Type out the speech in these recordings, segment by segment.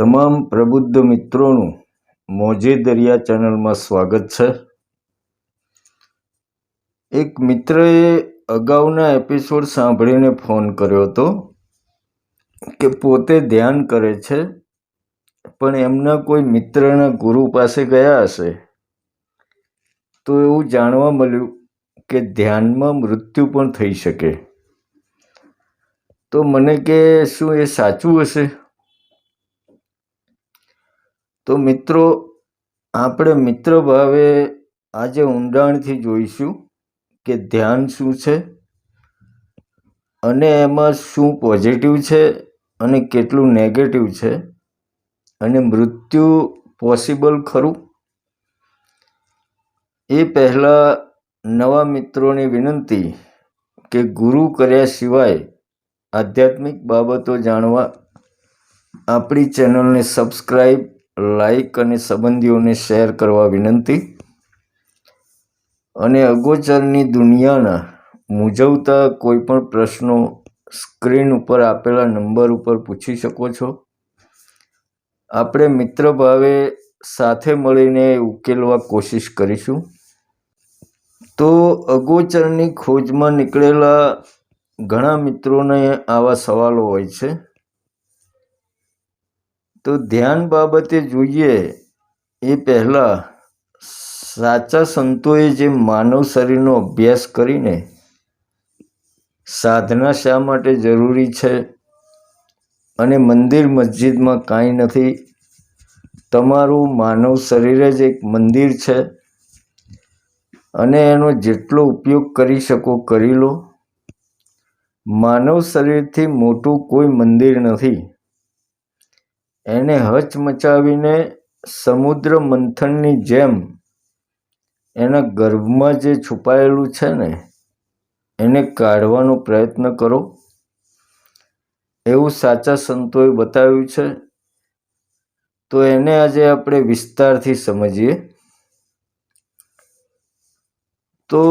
તમામ પ્રબુદ્ધ મિત્રોનું મોજે દરિયા ચેનલમાં સ્વાગત છે. એક મિત્રએ અગાઉના એપિસોડ સાંભળીને ફોન કર્યો હતો કે પોતે ધ્યાન કરે છે, પણ એમના કોઈ મિત્રના ગુરુ પાસે ગયા હશે. તો એવું જાણવા મળ્યું કે ધ્યાનમાં મૃત્યુ પણ થઈ શકે. તો મને કે શું એ સાચું હશે? તો મિત્રો, આપણે મિત્ર ભાવે આજે ઊંડાણથી જોઈશું કે ધ્યાન શું છે અને એમાં શું પોઝિટિવ છે અને કેટલું નેગેટિવ છે અને મૃત્યુ પોસિબલ ખરું? એ પહેલાં નવા મિત્રોની વિનંતી કે ગુરુ કર્યા સિવાય આધ્યાત્મિક બાબતો જાણવા આપણી ચેનલને સબસ્ક્રાઈબ લાઈક અને સંબંધીઓને શેર કરવા વિનંતી. અને અગોચરની દુનિયાના મૂંઝવતા કોઈ પણ પ્રશ્નો સ્ક્રીન ઉપર આપેલા નંબર ઉપર પૂછી શકો છો. આપણે મિત્ર ભાવે સાથે મળીને ઉકેલવા કોશિશ કરીશું. તો અગોચરની ખોજમાં નીકળેલા ઘણા મિત્રોને આવા સવાલો હોય છે. તો ધ્યાન બાબતે જોઈએ એ પહેલાં સાચા સંતોએ જે માનવ શરીરનો અભ્યાસ કરીને સાધના શા માટે જરૂરી છે અને મંદિર મસ્જિદમાં કાંઈ નથી? તમારું માનવ શરીર જ એક મંદિર છે અને એનો જેટલો ઉપયોગ કરી શકો કરી લો. માનવ શરીરથી મોટું કોઈ મંદિર નથી. એને હચમચાવીને સમુદ્ર મંથનની જેમ એના ગર્ભમાં જે છુપાયેલું છે ને, એને કાઢવાનો પ્રયત્ન કરો. એવું સાચા સંતોએ બતાવ્યું છે. તો એને આજે આપણે વિસ્તારથી સમજીએ. તો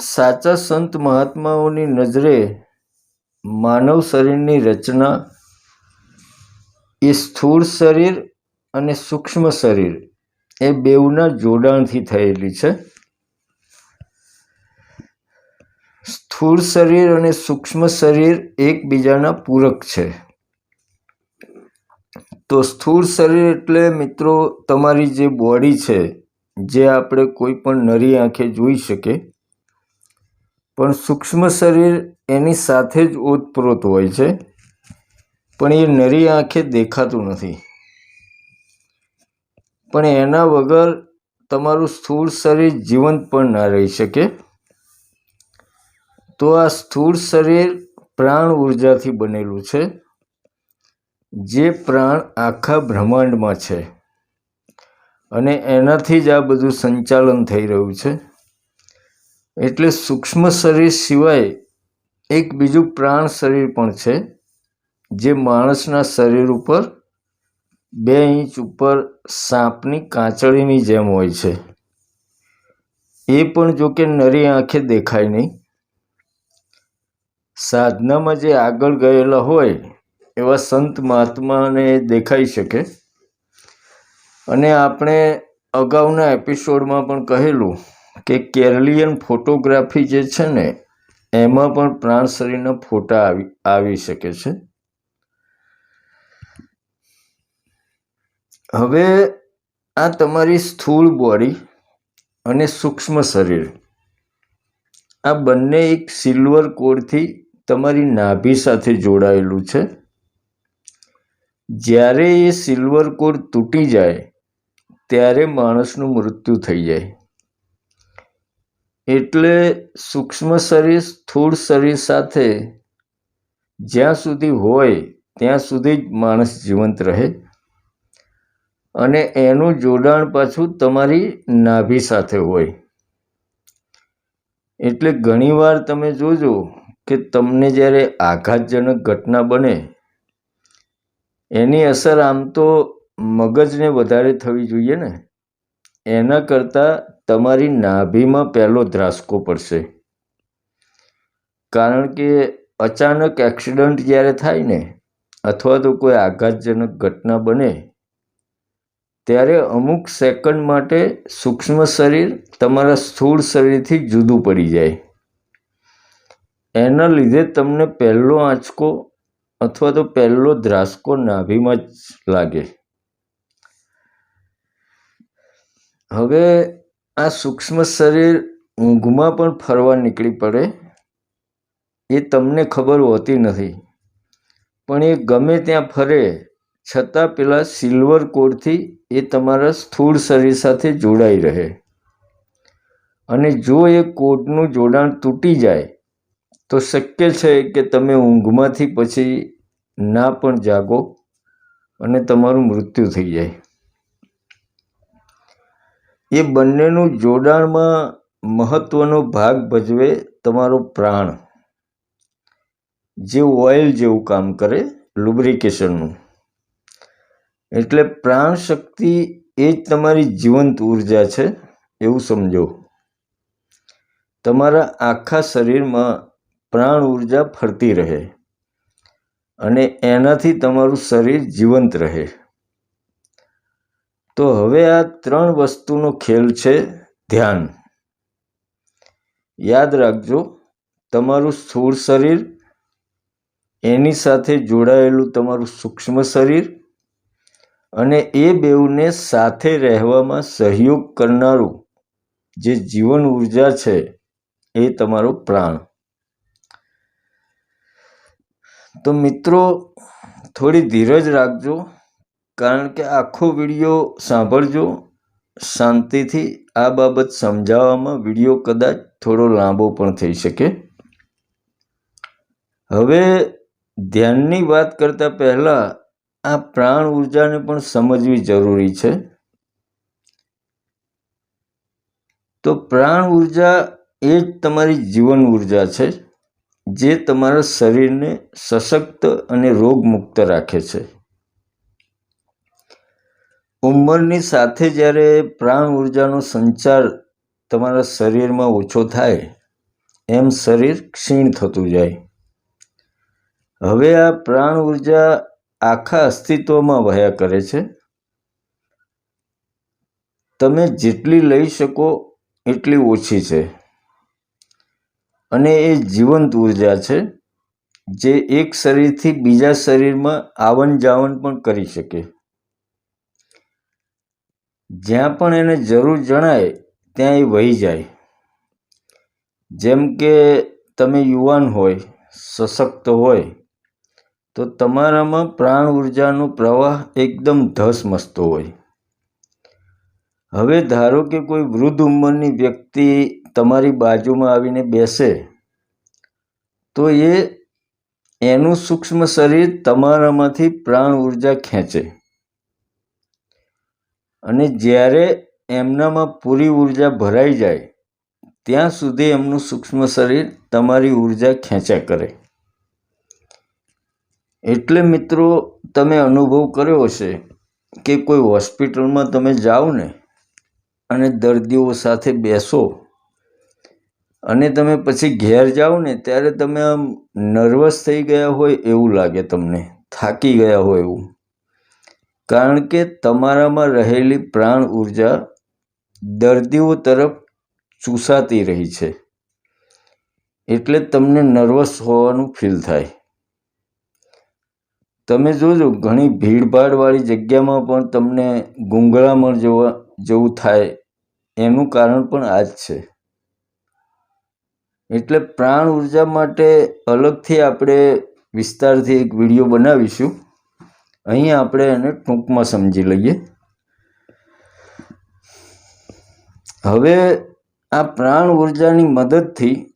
સાચા સંત મહાત્માઓની નજરે માનવ શરીરની રચના એ સ્થૂળ શરીર અને સૂક્ષ્મ શરીર એ બેઉના જોડાણથી થયેલી છે. સ્થૂળ શરીર અને સૂક્ષ્મ શરીર એકબીજાના પૂરક છે. તો સ્થૂળ શરીર એટલે મિત્રો તમારી જે બોડી છે, જે આપણે કોઈ પણ નરી આંખે જોઈ શકે પણ સૂક્ષ્મ શરીર એની સાથે જ ઓતપ્રોત હોય છે. પણ એ નરી આંખે દેખાતું નથી. પણ એના વગર તમારું સ્થૂળ શરીર જીવંત પણ ના રહી શકે. તો આ સ્થૂળ શરીર પ્રાણ ઉર્જાથી બનેલું છે, જે પ્રાણ આખા બ્રહ્માંડમાં છે. અને એનાથી જ આ બધું સંચાલન થઈ રહ્યું છે. એટલે સૂક્ષ્મ શરીર સિવાય એક બીજું પ્રાણ શરીર પણ છે. જે માણસના શરીર ઉપર બે ઇંચ ઉપર સાપની કાંચળીની જેમ હોય છે. એ પણ જો કે નરી આંખે દેખાય નહીં. સાધનામાં જે આગળ ગયેલા હોય એવા સંત મહાત્માને દેખાઈ શકે. અને આપણે અગાઉના એપિસોડમાં પણ કહેલું કે કેરલિયન ફોટોગ્રાફી જે છે ને, એમાં પણ પ્રાણ શરીરના ફોટા આવી આવી શકે છે. હવે આ તમારી સ્થૂળ બોડી અને સૂક્ષ્મ શરીર. આ બંને એક સિલ્વર કોડથી તમારી નાભી સાથે જોડાયેલું છે. જ્યારે એ સિલ્વર કોડ તૂટી જાય, ત્યારે માણસનું મૃત્યુ થઈ જાય. એટલે સૂક્ષ્મ શરીર સ્થૂળ શરીર સાથે જ્યાં સુધી હોય, ત્યાં સુધી જ માણસ જીવંત રહે. અને એનું જોડાણ પાછું તમારી નાભી સાથે હોય. એટલે ઘણીવાર તમે જોજો કે તમને જ્યારે આઘાતજનક ઘટના બને, એની અસર આમ તો મગજને વધારે થવી જોઈએ ને. એના કરતાં તમારી નાભીમાં પહેલો ધ્રાસકો પડશે. કારણ કે અચાનક એક્સિડન્ટ જ્યારે થાય ને, અથવા તો કોઈ આઘાતજનક ઘટના બને ત્યારે અમુક સેકન્ડ માટે સૂક્ષ્મ શરીર તમારા સ્થૂળ શરીરથી જુદું પડી જાય. એના લીધે તમને પહેલો આંચકો અથવા તો પહેલો ધ્રાસકો નાભીમાં જ લાગે. હવે આ સૂક્ષ્મ શરીર ઊંઘમાં પણ ફરવા નીકળી પડે એ તમને ખબર હોતી નથી. પણ એ ગમે ત્યાં ફરે છતાં પેલા સિલ્વર કોડથી એ તમારા સ્થૂળ શરીર સાથે જોડાઈ રહે. અને જો એ કોડનું જોડાણ તૂટી જાય, તો શક્ય છે કે તમે ઊંઘમાંથી પછી ના પણ જાગો અને તમારું મૃત્યુ થઈ જાય. એ બંનેનું જોડાણમાં મહત્વનો ભાગ ભજવે તમારો પ્રાણ, જે ઓઇલ જેવું કામ કરે લુબ્રિકેશનનું એટલે પ્રાણ શક્તિ એ જ તમારી જીવંત ઊર્જા છે એવું સમજો. તમારા આખા શરીરમાં પ્રાણ ઊર્જા ફરતી રહે અને એનાથી તમારું શરીર જીવંત રહે. તો હવે આ ત્રણ વસ્તુનો ખેલ છે ધ્યાન. યાદ રાખજો, તમારું સ્થૂળ શરીર, એની સાથે જોડાયેલું તમારું સૂક્ષ્મ શરીર અને એ બેઉને સાથે રહેવામાં સહયોગ કરનારું જે જીવન ઊર્જા છે એ તમારો પ્રાણ. તો મિત્રો, થોડી ધીરજ રાખજો, કારણ કે આખો વીડિયો સાંભળજો. શાંતિથી આ બાબત સમજાવવામાં વીડિયો કદાચ થોડો લાંબો પણ થઈ શકે. હવે ધ્યાનની વાત કરતાં પહેલાં આ પ્રાણ ઉર્જાને પણ સમજવી જરૂરી છે. તો પ્રાણ ઊર્જા એ જ તમારી જીવન ઊર્જા છે, જે તમારા શરીરને સશક્ત અને રોગમુક્ત રાખે છે. ઉંમરની સાથે જ્યારે પ્રાણ ઉર્જાનો સંચાર તમારા શરીરમાં ઓછો થાય, એમ શરીર ક્ષીણ થતું જાય. હવે આ પ્રાણ ઊર્જા આખા અસ્તિત્વમાં વહ્યા કરે છે. તમે જેટલી લઈ શકો એટલી ઓછી છે. અને એ જીવંત ઊર્જા છે, જે એક શરીરથી બીજા શરીરમાં આવન જાવન પણ કરી શકે. જ્યાં પણ એને જરૂર જણાય, ત્યાં એ વહી જાય. જેમ કે તમે યુવાન હોય, સશક્ત હોય તો તમારામાં પ્રાણ ઉર્જાનો પ્રવાહ એકદમ ધસમસતો હોય. હવે ધારો કે કોઈ વૃદ્ધ ઉંમરની વ્યક્તિ તમારી બાજુમાં આવીને બેસે, તો એ એનું સૂક્ષ્મ શરીર તમારામાંથી પ્રાણ ઊર્જા ખેંચે. અને જ્યારે એમનામાં પૂરી ઊર્જા ભરાઈ જાય, ત્યાં સુધી એમનું સૂક્ષ્મ શરીર તમારી ઊર્જા ખેંચ્યા કરે. એટલે મિત્રો, તમે અનુભવ કર્યો હશે કે કોઈ હોસ્પિટલમાં તમે જાઓ ને અને દર્દીઓ સાથે બેસો અને તમે પછી ઘેર જાઓ ને ત્યારે તમે આમ નર્વસ થઈ ગયા હોય એવું લાગે તમને, થાકી ગયા હોય એવું. કારણ કે તમારામાં રહેલી પ્રાણ ઊર્જા દર્દીઓ તરફ ચૂસાતી રહી છે. એટલે તમને નર્વસ હોવાનું ફીલ થાય. તમે જોજો, ઘણી ભીડભાડવાળી જગ્યામાં પણ તમને ગૂંગળામણ જેવા, જેવું થાય. એનું કારણ પણ આ જ છે. એટલે પ્રાણ ઊર્જા માટે અલગથી આપણે વિસ્તારથી એક વીડિયો બનાવીશું. અહીં આપણે એને ટૂંકમાં સમજી લઈએ. હવે આ પ્રાણ ઉર્જાની મદદથી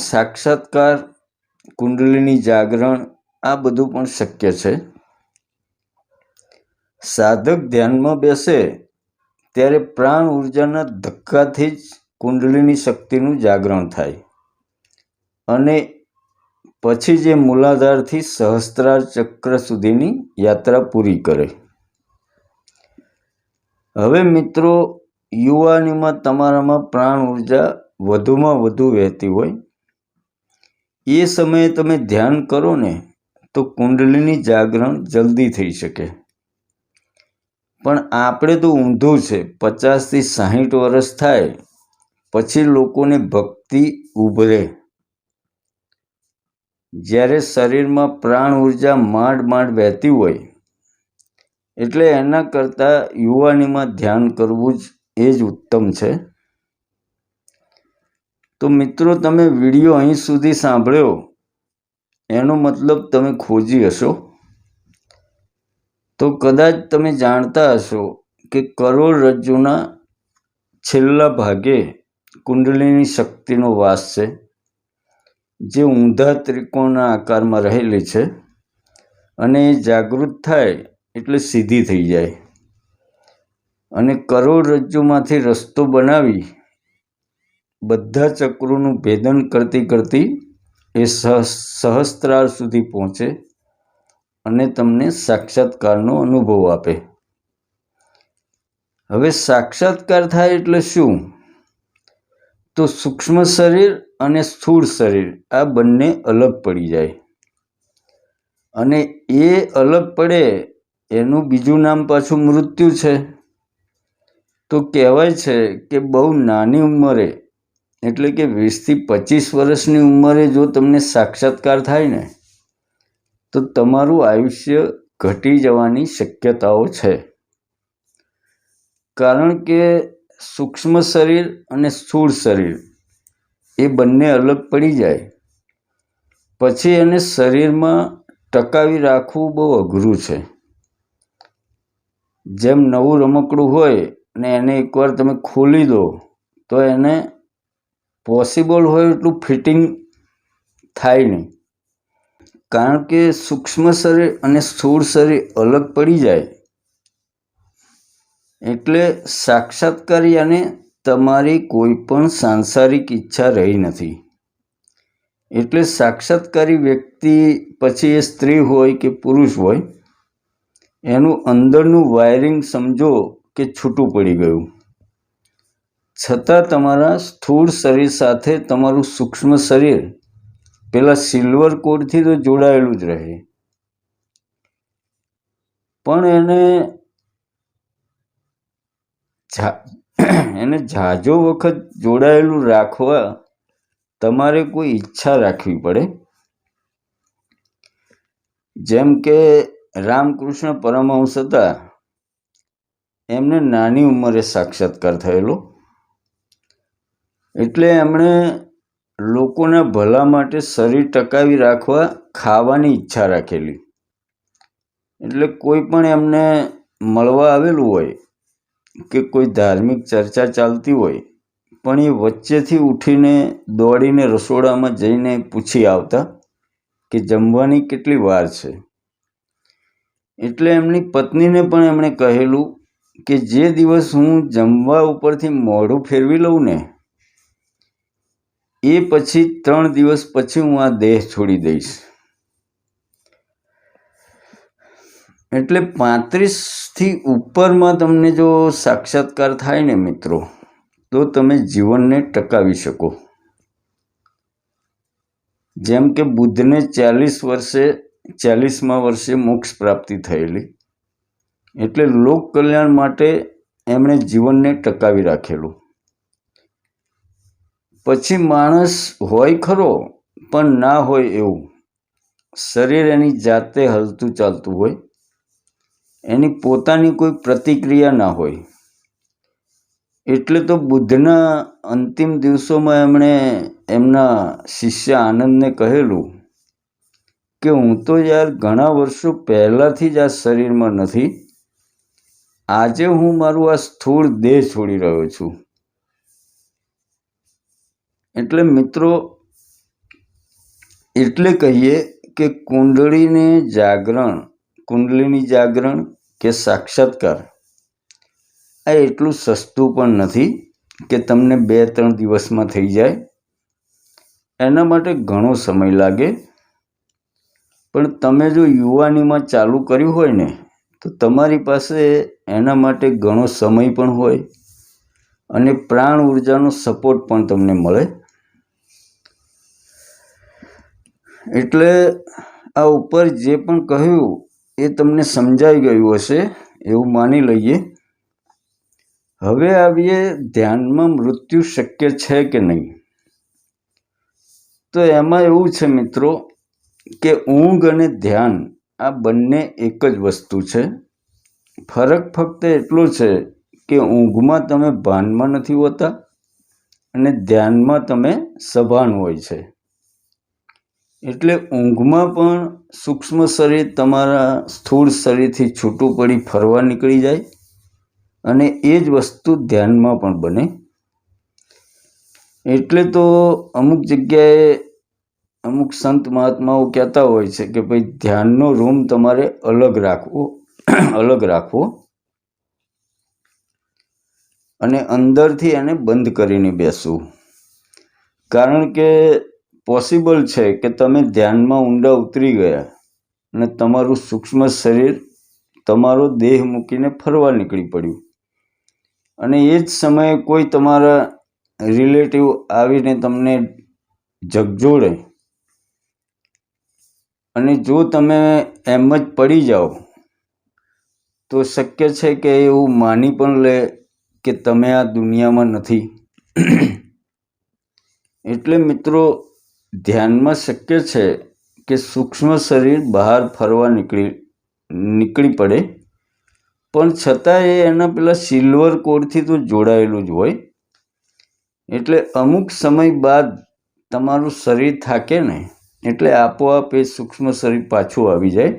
સાક્ષાત્કાર, કુંડલીની જાગરણ આ બધું પણ શક્ય છે. સાધક ધ્યાનમાં બેસે ત્યારે પ્રાણ ઉર્જાના ધક્કાથી જ કુંડલીની શક્તિનું જાગરણ થાય અને પછી જે મૂલાધારથી સહસ્ત્રાર ચક્ર સુધીની યાત્રા પૂરી કરે. હવે મિત્રો, યુવાનીમાં તમારામાં પ્રાણ ઊર્જા વધુમાં વધુ વહેતી હોય. એ સમયે તમે ધ્યાન કરો ને તો કુંડલીની જાગરણ જલ્દી થઈ શકે. પણ આપણે તો ઊંધું છે, પચાસથી સાહીઠ વર્ષ થાય, પછી લોકોને ભક્તિ ઉભરે. જ્યારે શરીરમાં પ્રાણ ઊર્જા માંડ માંડ વહેતી હોય, એટલે એના કરતાં યુવાનીમાં ધ્યાન કરવું જ એ જ ઉત્તમ છે. તો મિત્રો, તમે વીડિયો અહીં સુધી સાંભળ્યો. એનો મતલબ તમે ખોજી હશો? તો કદાચ તમે જાણતા હશો કે કરોડરજ્જુના છેલ્લા ભાગે કુંડલીની શક્તિનો વાસ છે, જે ઊંધા ત્રિકોણના આકારમાં રહેલી છે અને એ જાગૃત થાય એટલે સીધી થઈ જાય. અને કરોડરજ્જુમાંથી રસ્તો બનાવી બધા ચક્રોનું ભેદન કરતી કરતી એ સહસ્ત્રાર સુધી પહોંચે અને તમને સાક્ષાત્કારનો અનુભવ આપે. હવે સાક્ષાત્કાર થાય એટલે શું? તો સૂક્ષ્મ શરીર અને સ્થૂળ શરીર, આ બંને અલગ પડી જાય. અને એ અલગ પડે, એનું બીજું નામ પાછું મૃત્યુ છે. તો કહેવાય છે કે બહુ નાની ઉંમરે એટલે કે વીસથી પચીસ વર્ષની ઉંમરે જો તમને સાક્ષાત્કાર થાય ને, તો તમારું આયુષ્ય ઘટી જવાની શક્યતાઓ છે. કારણ કે સૂક્ષ્મ શરીર અને સ્થૂળ શરીર એ બંને અલગ પડી જાય. પછી એને શરીરમાં ટકાવી રાખવું બહુ અઘરું છે. જેમ નવું રમકડું હોય ને એને એકવાર તમે ખોલી દો, તો એને પોસિબલ હોય એટલું ફિટિંગ થાય નહીં. કારણ કે સૂક્ષ્મ શરીર અને સ્થૂળ શરીર અલગ પડી જાય. એટલે સાક્ષાત્કાર યાને તમારી કોઈ પણ સાંસારિક ઈચ્છા રહી નથી. એટલે સાક્ષાત્કારી વ્યક્તિ પછી એ સ્ત્રી હોય કે પુરુષ હોય, એનું અંદરનું વાયરિંગ સમજો કે છૂટું પડી ગયું. છતાં તમારા સ્થૂળ શરીર સાથે તમારું સૂક્ષ્મ શરીર પેલા સિલ્વર કોડથી તો જોડાયેલું જ રહે. પણ એને એને ઝાઝો વખત જોડાયેલું રાખવા તમારે કોઈ ઈચ્છા રાખવી પડે. જેમ કે રામકૃષ્ણ પરમહંસ હતા, એમને નાની ઉંમરે સાક્ષાત્કાર થયેલો. એટલે એમણે લોકોના ભલા માટે શરીર ટકાવી રાખવા ખાવાની ઈચ્છા રાખેલી. એટલે કોઈ પણ એમને મળવા આવેલું હોય કે કોઈ ધાર્મિક ચર્ચા ચાલતી હોય, પણ એ વચ્ચેથી ઉઠીને દોડીને રસોડામાં જઈને પૂછી આવતા કે જમવાની કેટલી વાર છે. એટલે એમની પત્નીને પણ એમણે કહેલું કે જે દિવસ હું જમવા ઉપરથી મોઢું ફેરવી લઉં ને એ પછી ત્રણ દિવસ પછી હું આ દેહ છોડી દઈશ. એટલે પાંત્રીસથી ઉપરમાં તમને જો સાક્ષાત્કાર થાય ને મિત્રો, તો તમે જીવનને ટકાવી શકો. જેમ કે બુદ્ધને ચાલીસ વર્ષે, ચાલીસમાં વર્ષે મોક્ષ પ્રાપ્તિ થયેલી. એટલે લોક કલ્યાણ માટે એમણે જીવનને ટકાવી રાખેલું. પછી માણસ હોય ખરો, પણ ના હોય એવું. શરીર એની જાતે હલતું ચાલતું હોય. એની પોતાની કોઈ પ્રતિક્રિયા ના હોય. એટલે તો બુદ્ધના અંતિમ દિવસોમાં એમણે એમના શિષ્ય આનંદને કહેલું કે હું તો યાર ઘણા વર્ષો પહેલાંથી જ આ શરીરમાં નથી. આજે હું મારું આ સ્થૂળ દેહ છોડી રહ્યો છું. એટલે મિત્રો, એટલે કહીએ કે કુંડળીને જાગરણ કુંડલીની જાગરણ કે સાક્ષાત્કાર, આ એટલું સસ્તું પણ નથી કે તમને બે ત્રણ દિવસમાં થઈ જાય. એના માટે ઘણો સમય લાગે. પણ તમે જો યુવાનીમાં ચાલુ કર્યું હોય ને, તો તમારી પાસે એના માટે ઘણો સમય પણ હોય અને પ્રાણ ઉર્જાનો સપોર્ટ પણ તમને મળે. એટલે આ ઉપર જે પણ કહ્યું એ તમને સમજાઈ ગયું હશે, એવું માની લઈએ. હવે આવીએ ધ્યાનમાં મૃત્યુ શક્ય છે કે નહીં. તો એમાં એવું છે મિત્રો કે ઊંઘ અને ધ્યાન આ બંને એક જ વસ્તુ છે. ફરક ફક્ત એટલો છે કે ઊંઘમાં તમે ભાનમાં નથી હોતા અને ધ્યાનમાં તમે સભાન હોય છે. એટલે ઊંઘમાં પણ સૂક્ષ્મ શરીર તમારા સ્થૂળ શરીરથી છૂટું પડી ફરવા નીકળી જાય અને એ જ વસ્તુ ધ્યાનમાં પણ બને. એટલે તો અમુક જગ્યાએ અમુક સંત મહાત્માઓ કહેતા હોય છે કે ભાઈ ધ્યાનનો રૂમ તમારે અલગ રાખવો અલગ રાખવો અને અંદરથી એને બંધ કરીને બેસવું. કારણ કે પોસિબલ છે કે તમે ધ્યાનમાં ઊંડા ઉતરી ગયા અને તમારું સૂક્ષ્મ શરીર તમારો દેહ મૂકીને ફરવા નીકળી પડ્યું. અને એ જ સમયે કોઈ તમારા રિલેટિવ આવીને તમને જગજોડે અને જો તમે એમ જ પડી જાઓ, તો શક્ય છે કે એવું માની પણ લે કે તમે આ દુનિયામાં નથી. એટલે મિત્રો ધ્યાનમાં શક્ય છે કે સૂક્ષ્મ શરીર બહાર ફરવા નીકળી નીકળી પડે. પણ છતાં એ એના પેલા સિલ્વર કોડથી તો જોડાયેલું જ હોય. એટલે અમુક સમય બાદ તમારું શરીર થાકે ને, એટલે આપોઆપ એ સૂક્ષ્મ શરીર પાછું આવી જાય.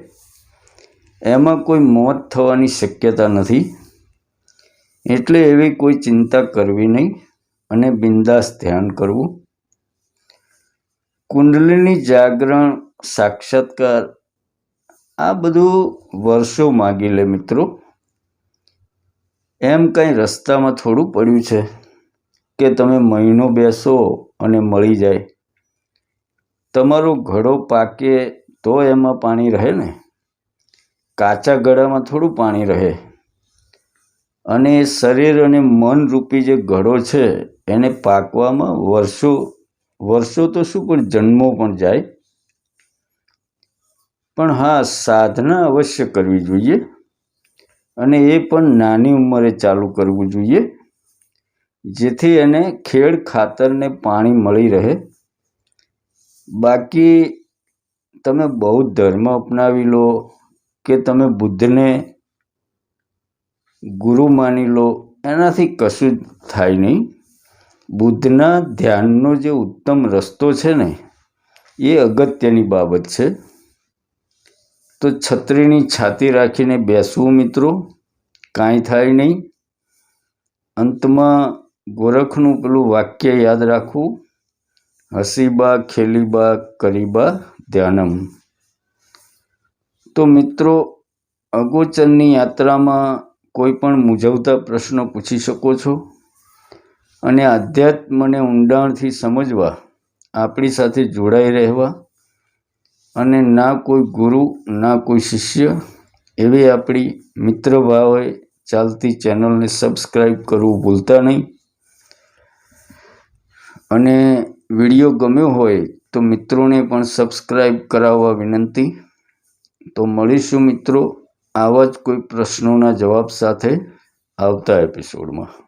એમાં કોઈ મોત થવાની શક્યતા નથી. એટલે એવી કોઈ ચિંતા કરવી નહીં અને બિંદાસ ધ્યાન કરવું. કુંડલીની જાગરણ, સાક્ષાત્કાર, આ બધું વર્ષો માગી લે મિત્રો. એમ કંઈ રસ્તામાં થોડું પડ્યું છે કે તમે મહિનો બેસો અને મળી જાય. તમારો ઘડો પાકે તો એમાં પાણી રહે ને? કાચા ઘડામાં થોડું પાણી રહે. અને શરીર અને મન રૂપી જે ઘડો છે એને પાકવામાં વર્ષો વર્ષો તો શું પણ જન્મો પણ જાય. પણ હા, સાધના અવશ્ય કરવી જોઈએ અને એ પણ નાની ઉંમરે ચાલુ કરવું જોઈએ. જેથી એને ખેડ ખાતરને પાણી મળી રહે. બાકી તમે બૌદ્ધ ધર્મ અપનાવી લો કે તમે બુદ્ધને ગુરુ માની લો, એનાથી કશું જ થાય નહીં. બુદ્ધના ધ્યાનનો જે ઉત્તમ રસ્તો છે ને, એ અગત્યની બાબત છે. તો છત્રીની છાતી રાખીને બેસવું મિત્રો, કાંઈ થાય નહીં. અંતમાં ગોરખનું પેલું વાક્ય યાદ રાખવું. હસીબા, ખેલીબા, કરીબા, ધ્યાનમ. તો મિત્રો, અગોચરની યાત્રામાં કોઈ પણ મૂંઝવતા પ્રશ્નો પૂછી શકો છો? અને આધ્યાત્મને ઊંડાણથી સમજવા, આપણી સાથે જોડાઈ રહેવા અને ના કોઈ ગુરુ, ના કોઈ શિષ્ય એવી આપણી મિત્ર ભાવે ચાલતી ચેનલને સબસ્ક્રાઈબ કરવું ભૂલતા નહીં. અને વીડિયો ગમ્યો હોય તો મિત્રોને પણ સબસ્ક્રાઈબ કરાવવા વિનંતી. તો મળીશું મિત્રો આવા જ કોઈ પ્રશ્નોના જવાબ સાથે આવતા એપિસોડમાં.